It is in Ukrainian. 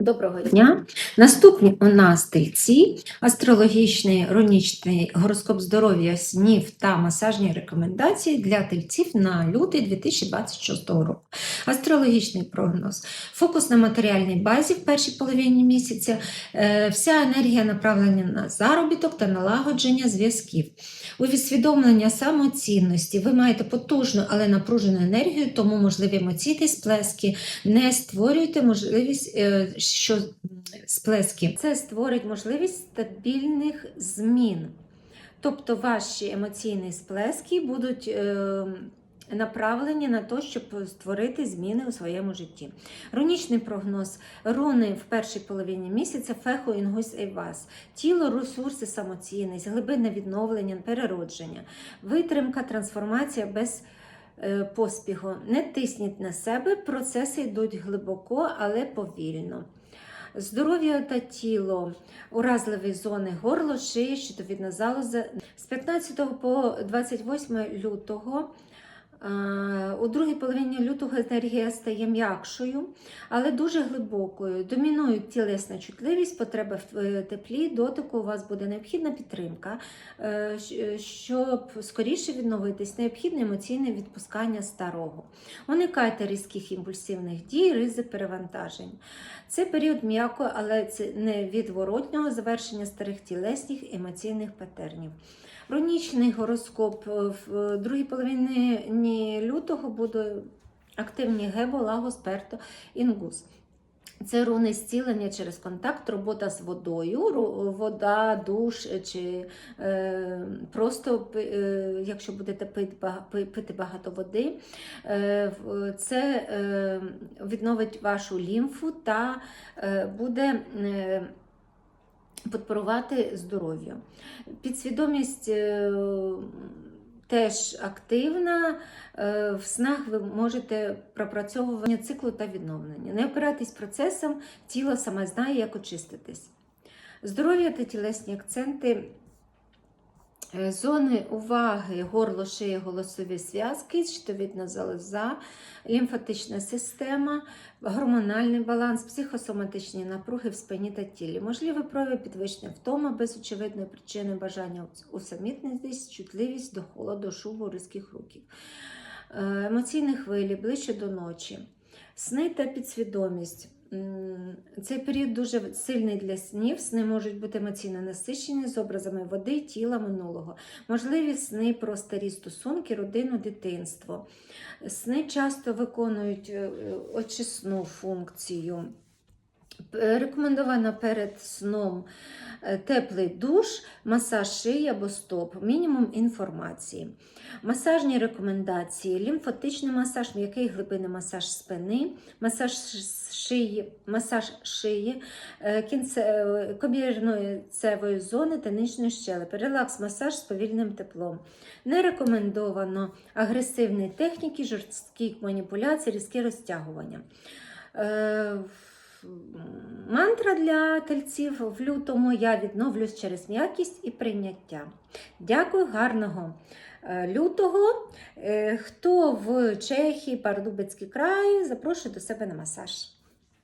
Доброго дня. Наступні у нас тельці, астрологічний ронічний гороскоп здоров'я, снів та масажні рекомендації для тельців на лютий 2026 року. Астрологічний прогноз. Фокус на матеріальній базі в першій половині місяця. Е, Вся енергія направлена на заробіток та налагодження зв'язків. У відсвідомлення самоцінності ви маєте потужну, але напружену енергію, тому можливі емоційні сплески. Не створюйте можливість, е, що сплески. Це створить можливість стабільних змін. Тобто ваші емоційні сплески будуть е, направлені на те, щоб створити зміни у своєму житті. Рунічний прогноз. Руни в першій половині місяця феху інгус ейвас. Тіло, ресурси, самоцінність, глибинне відновлення, переродження, витримка, трансформація без поспіху. Не тисніть на себе, процеси йдуть глибоко, але повільно. Здоров'я та тіло, уразливі зони горло, шиї, щитовідна залоза. З 15 по 28 лютого е, у другій половині лютого енергія стає м'якшою, але дуже глибокою. Домінують тілесна чутливість, потреба в е, теплі, дотику. У вас буде необхідна підтримка. Е, Щоб скоріше відновитись, необхідне емоційне відпускання старого. Уникайте різких імпульсивних дій, ризик перевантажень. Це період м'яко, але це не відворотнього завершення старих тілесних емоційних патернів. Рунічний гороскоп е, в другій половині лютого буде активні гебо, лагос, перто, інгус. Це руни зцілення через контакт, робота з водою, вода, душ чи е, просто, е, якщо будете пити багато води, е, це е, відновить вашу лімфу та е, буде е, підпорувати здоров'ю. Підсвідомість е, теж активна. Е, В снах ви можете пропрацьовування циклу та відновлення. Не опирайтесь процесом, тіло саме знає, як очиститись. Здоров'я та тілесні акценти. Е, Зони уваги, горло, шия, голосові зв'язки, щитовідна залоза, лімфатична система, гормональний баланс, психосоматичні напруги в спині та тілі. Можливі прояви підвищення втома без очевидної причини бажання усамітнитись, чутливість до холоду, шубу, різких руків. Е, Емоційні хвилі ближче до ночі. Сни та підсвідомість. Цей період дуже сильний для снів. Сни можуть бути емоційно насичені з образами води, тіла минулого. Можливі сни про старі стосунки, родину, дитинство. Сни часто виконують е, е, очисну функцію. Рекомендовано перед сном е, теплий душ, масаж шиї або стоп, мінімум інформації. Масажні рекомендації: лімфатичний масаж, м'який глибинний масаж спини, масаж шиї, масаж шиї, е, е, комірної зони та нижньої щелепи, релакс-масаж з повільним теплом. Не рекомендовано агресивні техніки, жорсткі маніпуляції, різкі розтягування. Мантра для тельців в лютому я відновлюсь через м'якість і прийняття. Дякую, гарного е, лютого. Е, Хто в Чехії, Пардубицький край, запрошую до себе на масаж.